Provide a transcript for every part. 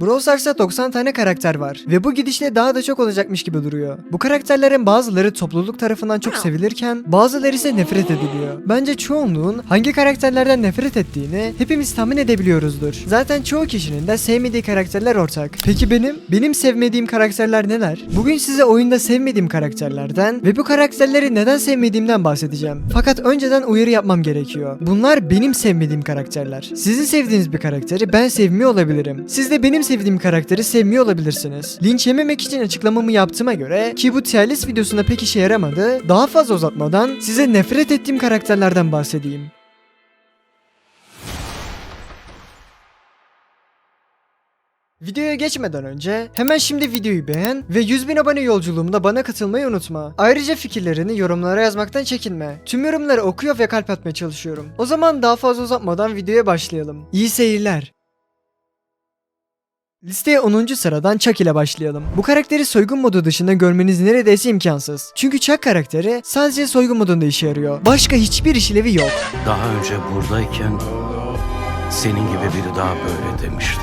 Brawl Stars'ta 90 tane karakter var ve bu gidişle daha da çok olacakmış gibi duruyor. Bu karakterlerin bazıları topluluk tarafından çok sevilirken bazıları ise nefret ediliyor. Bence çoğunluğun hangi karakterlerden nefret ettiğini hepimiz tahmin edebiliyoruzdur. Zaten çoğu kişinin de sevmediği karakterler ortak. Peki benim? Benim sevmediğim karakterler neler? Bugün size oyunda sevmediğim karakterlerden ve bu karakterleri neden sevmediğimden bahsedeceğim. Fakat önceden uyarı yapmam gerekiyor. Bunlar benim sevmediğim karakterler. Sizin sevdiğiniz bir karakteri ben sevmiyor olabilirim. Siz de benim sevdiğim karakteri sevmiyor olabilirsiniz. Linç yememek için açıklamamı yaptığıma göre ki bu tier videosunda pek işe yaramadı. Daha fazla uzatmadan size nefret ettiğim karakterlerden bahsedeyim. Videoya geçmeden önce hemen şimdi videoyu beğen ve 100 bin abone yolculuğumda bana katılmayı unutma. Ayrıca fikirlerini yorumlara yazmaktan çekinme. Tüm yorumları okuyor ve kalp atmaya çalışıyorum. O zaman daha fazla uzatmadan videoya başlayalım. İyi seyirler. Listeye 10. sıradan Chuck ile başlayalım. Bu karakteri soygun modu dışında görmeniz neredeyse imkansız. Çünkü Chuck karakteri sadece soygun modunda işe yarıyor. Başka hiçbir işlevi yok. Daha önce buradayken senin gibi biri daha böyle demişti.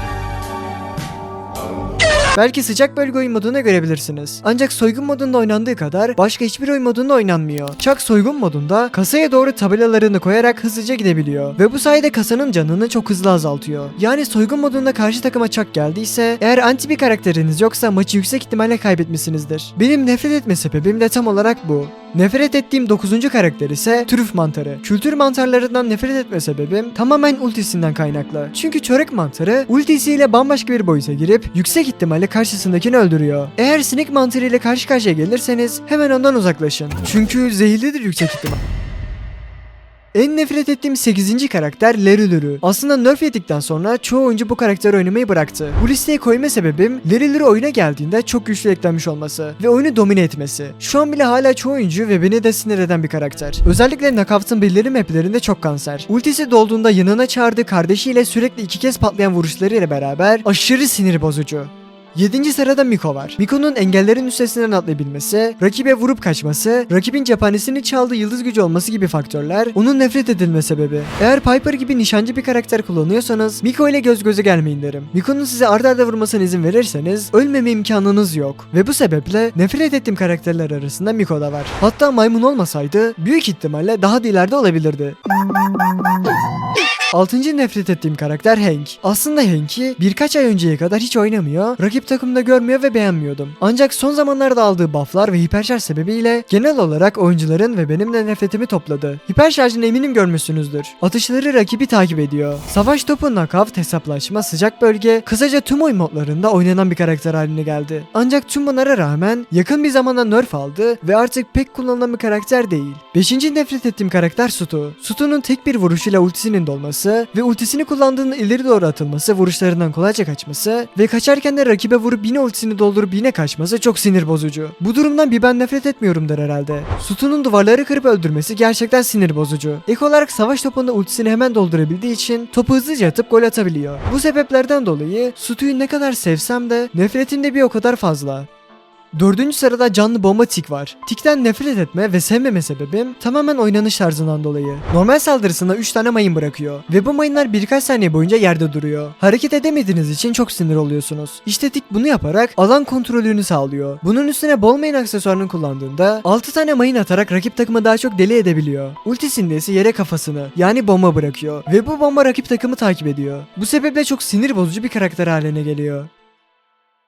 Belki sıcak bölge oyun moduna görebilirsiniz. Ancak soygun modunda oynandığı kadar başka hiçbir oyun modunda oynanmıyor. Chuck soygun modunda kasaya doğru tabelalarını koyarak hızlıca gidebiliyor. Ve bu sayede kasanın canını çok hızlı azaltıyor. Yani soygun modunda karşı takıma Chuck geldiyse eğer anti bir karakteriniz yoksa maçı yüksek ihtimalle kaybetmişsinizdir. Benim nefret etme sebebim de tam olarak bu. Nefret ettiğim 9. karakter ise trüf mantarı. Kültür mantarlarından nefret etme sebebim tamamen ultisinden kaynaklı. Çünkü çörek mantarı ultisiyle bambaşka bir boyuta girip yüksek ihtimalle karşısındakini öldürüyor. Eğer sinek mantarı ile karşı karşıya gelirseniz hemen ondan uzaklaşın. Çünkü zehirlidir yüksek ihtimal. En nefret ettiğim 8. karakter Larry Luru. Aslında nerf yedikten sonra çoğu oyuncu bu karakteri oynamayı bıraktı. Bu listeye koyma sebebim Larry Luru oyuna geldiğinde çok güçlü eklenmiş olması ve oyunu domine etmesi. Şu an bile hala çoğu oyuncu ve beni de sinir eden bir karakter. Özellikle Knockout'ın belirli maplerinde çok kanser. Ultisi dolduğunda yanına çağırdığı kardeşiyle sürekli iki kez patlayan vuruşları ile beraber aşırı sinir bozucu. 7. sırada Miko var. Miko'nun engellerin üstesinden atlayabilmesi, rakibe vurup kaçması, rakibin cephanesini çaldığı yıldız gücü olması gibi faktörler onun nefret edilme sebebi. Eğer Piper gibi nişancı bir karakter kullanıyorsanız Miko ile göz göze gelmeyin derim. Miko'nun size arda arda vurmasına izin verirseniz ölmeme imkanınız yok. Ve bu sebeple nefret ettiğim karakterler arasında Miko da var. Hatta maymun olmasaydı büyük ihtimalle daha da ileride olabilirdi. Altıncı nefret ettiğim karakter Hank. Aslında Hank'i birkaç ay önceye kadar hiç oynamıyor, rakip takımda görmüyor ve beğenmiyordum. Ancak son zamanlarda aldığı bufflar ve hiperşarj sebebiyle genel olarak oyuncuların ve benim de nefretimi topladı. Hiperşarjını eminim görmüşsünüzdür. Atışları rakibi takip ediyor. Savaş topu, knockout, hesaplaşma, sıcak bölge, kısaca tüm oyun modlarında oynanan bir karakter haline geldi. Ancak tüm bunlara rağmen yakın bir zamanda nerf aldı ve artık pek kullanılan bir karakter değil. Beşinci nefret ettiğim karakter Sutu. Sutu'nun tek bir vuruşuyla ultisinin dolması ve ultisini kullandığında ileri doğru atılması, vuruşlarından kolayca kaçması ve kaçarken de rakibe vurup yine ultisini doldurup yine kaçması çok sinir bozucu. Bu durumdan bir ben nefret etmiyorumdur herhalde. Sutu'nun duvarları kırıp öldürmesi gerçekten sinir bozucu. Ek olarak savaş topunda ultisini hemen doldurabildiği için topu hızlıca atıp gol atabiliyor. Bu sebeplerden dolayı Sutu'yu ne kadar sevsem de nefretim de bir o kadar fazla. Dördüncü sırada canlı bomba Tik var. Tik'ten nefret etme ve sevmeme sebebim tamamen oynanış tarzından dolayı. Normal saldırısında 3 tane mayın bırakıyor ve bu mayınlar birkaç saniye boyunca yerde duruyor. Hareket edemediğiniz için çok sinir oluyorsunuz. İşte Tik bunu yaparak alan kontrolünü sağlıyor. Bunun üstüne bol mayın aksesuarını kullandığında 6 tane mayın atarak rakip takımı daha çok deli edebiliyor. Ultisinde ise yere kafasını yani bomba bırakıyor ve bu bomba rakip takımı takip ediyor. Bu sebeple çok sinir bozucu bir karakter haline geliyor.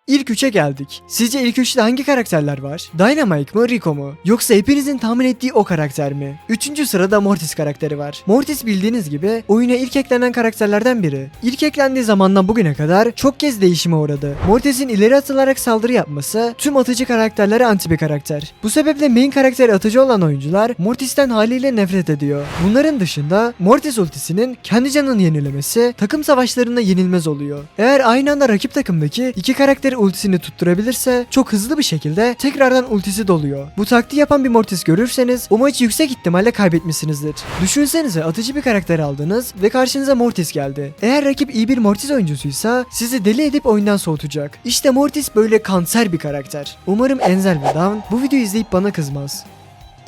İlk üçe geldik. Sizce ilk üçte hangi karakterler var? Dynamite mı Rico mu? Yoksa hepinizin tahmin ettiği o karakter mi? Üçüncü sırada Mortis karakteri var. Mortis bildiğiniz gibi oyuna ilk eklenen karakterlerden biri. İlk eklendiği zamandan bugüne kadar çok kez değişime uğradı. Mortis'in ileri atılarak saldırı yapması tüm atıcı karakterlere anti bir karakter. Bu sebeple main karakteri atıcı olan oyuncular Mortis'ten haliyle nefret ediyor. Bunların dışında Mortis ultisinin kendi canını yenilemesi takım savaşlarında yenilmez oluyor. Eğer aynı anda rakip takımdaki iki karakteri ultisini tutturabilirse çok hızlı bir şekilde tekrardan ultisi doluyor. Bu taktiği yapan bir Mortis görürseniz o maçı yüksek ihtimalle kaybetmişsinizdir. Düşünsenize atıcı bir karakter aldınız ve karşınıza Mortis geldi. Eğer rakip iyi bir Mortis oyuncusuysa sizi deli edip oyundan soğutacak. İşte Mortis böyle kanser bir karakter. Umarım Enzel ve Dawn bu videoyu izleyip bana kızmaz.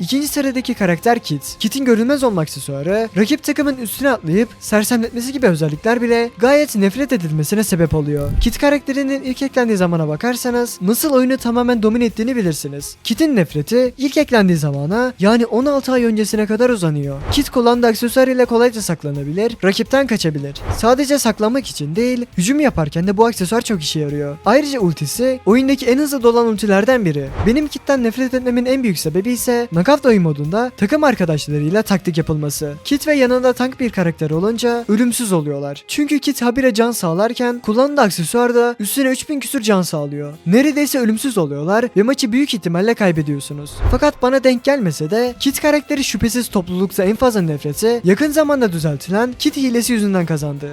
İkinci sıradaki karakter Kit. Kit'in görünmez olma aksesuarı, rakip takımın üstüne atlayıp sersemletmesi gibi özellikler bile gayet nefret edilmesine sebep oluyor. Kit karakterinin ilk eklendiği zamana bakarsanız nasıl oyunu tamamen domine ettiğini bilirsiniz. Kit'in nefreti ilk eklendiği zamana yani 16 ay öncesine kadar uzanıyor. Kit kullandığı aksesuar ile kolayca saklanabilir, rakipten kaçabilir. Sadece saklanmak için değil, hücum yaparken de bu aksesuar çok işe yarıyor. Ayrıca ultisi oyundaki en hızlı dolan ultilerden biri. Benim Kit'ten nefret etmemin en büyük sebebi ise Knockout oyun modunda takım arkadaşlarıyla taktik yapılması. Kit ve yanında tank bir karakter olunca ölümsüz oluyorlar. Çünkü Kit habire can sağlarken kullandığı aksesuar da üstüne 3000 küsür can sağlıyor. Neredeyse ölümsüz oluyorlar ve maçı büyük ihtimalle kaybediyorsunuz. Fakat bana denk gelmese de Kit karakteri şüphesiz toplulukta en fazla nefreti yakın zamanda düzeltilen Kit hilesi yüzünden kazandı.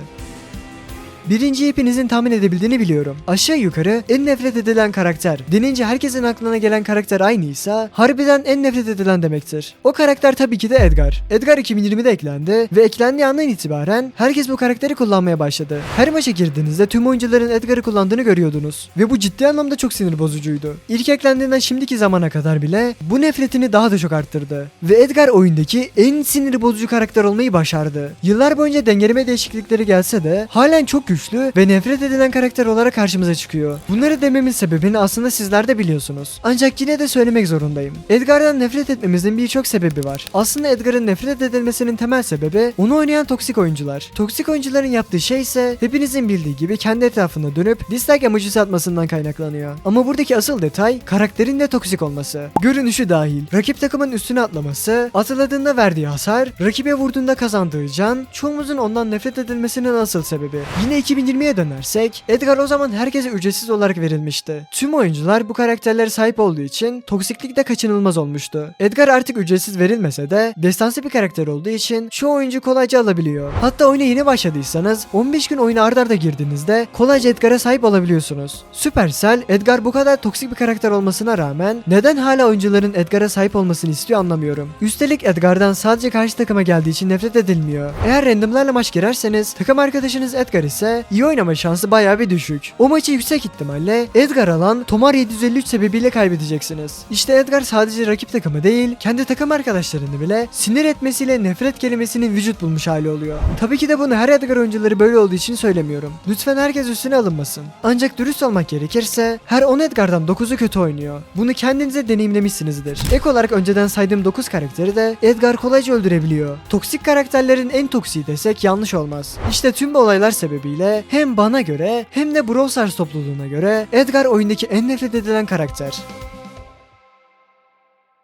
Birinci hepinizin tahmin edebildiğini biliyorum. Aşağı yukarı en nefret edilen karakter. Denince herkesin aklına gelen karakter aynıysa harbiden en nefret edilen demektir. O karakter tabii ki de Edgar. Edgar 2020'de eklendi ve eklendiği andan itibaren herkes bu karakteri kullanmaya başladı. Her maça girdiğinizde tüm oyuncuların Edgar'ı kullandığını görüyordunuz. Ve bu ciddi anlamda çok sinir bozucuydu. İlk eklendiğinden şimdiki zamana kadar bile bu nefretini daha da çok arttırdı. Ve Edgar oyundaki en sinir bozucu karakter olmayı başardı. Yıllar boyunca dengeleme değişiklikleri gelse de halen çok güçlü ve nefret edilen karakter olarak karşımıza çıkıyor. Bunları dememin sebebini aslında sizler de biliyorsunuz. Ancak yine de söylemek zorundayım. Edgar'dan nefret etmemizin birçok sebebi var. Aslında Edgar'ın nefret edilmesinin temel sebebi onu oynayan toksik oyuncular. Toksik oyuncuların yaptığı şey ise hepinizin bildiği gibi kendi etrafında dönüp dislike emojisi atmasından kaynaklanıyor. Ama buradaki asıl detay karakterin de toksik olması. Görünüşü dahil. Rakip takımın üstüne atlaması, atıldığında verdiği hasar, rakibe vurduğunda kazandığı can, çoğumuzun ondan nefret edilmesinin asıl sebebi. Yine 2020'ye dönersek, Edgar o zaman herkese ücretsiz olarak verilmişti. Tüm oyuncular bu karakterlere sahip olduğu için toksiklik de kaçınılmaz olmuştu. Edgar artık ücretsiz verilmese de destansı bir karakter olduğu için çoğu oyuncu kolayca alabiliyor. Hatta oyuna yeni başladıysanız 15 gün oyuna ardarda arda girdiğinizde kolayca Edgar'a sahip olabiliyorsunuz. Supercell, Edgar bu kadar toksik bir karakter olmasına rağmen neden hala oyuncuların Edgar'a sahip olmasını istiyor anlamıyorum. Üstelik Edgar'dan sadece karşı takıma geldiği için nefret edilmiyor. Eğer randomlarla maç girerseniz takım arkadaşınız Edgar ise iyi oynama şansı bayağı bir düşük. O maçı yüksek ihtimalle Edgar alan Tomar 753 sebebiyle kaybedeceksiniz. İşte Edgar sadece rakip takımı değil, kendi takım arkadaşlarını bile sinir etmesiyle nefret kelimesinin vücut bulmuş hali oluyor. Tabii ki de bunu her Edgar oyuncuları böyle olduğu için söylemiyorum. Lütfen herkes üstüne alınmasın. Ancak dürüst olmak gerekirse her 10 Edgar'dan 9'u kötü oynuyor. Bunu kendinize deneyimlemişsinizdir. Ek olarak önceden saydığım 9 karakteri de Edgar kolayca öldürebiliyor. Toksik karakterlerin en toksiği desek yanlış olmaz. İşte tüm bu olaylar sebebiyle hem bana göre hem de Brawl topluluğuna göre Edgar oyundaki en nefret edilen karakter.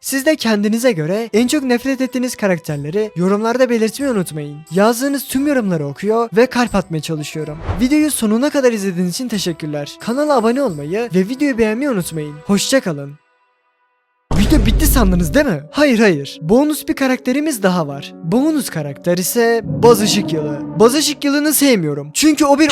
Siz de kendinize göre en çok nefret ettiğiniz karakterleri yorumlarda belirtmeyi unutmayın. Yazdığınız tüm yorumları okuyor ve kalp atmaya çalışıyorum. Videoyu sonuna kadar izlediğiniz için teşekkürler. Kanala abone olmayı ve videoyu beğenmeyi unutmayın. Hoşçakalın. Bitti sandınız değil mi? Hayır hayır. Bonus bir karakterimiz daha var. Bonus karakter ise Işık Yılı. Baz Işık Yılı'nı sevmiyorum. Çünkü o bir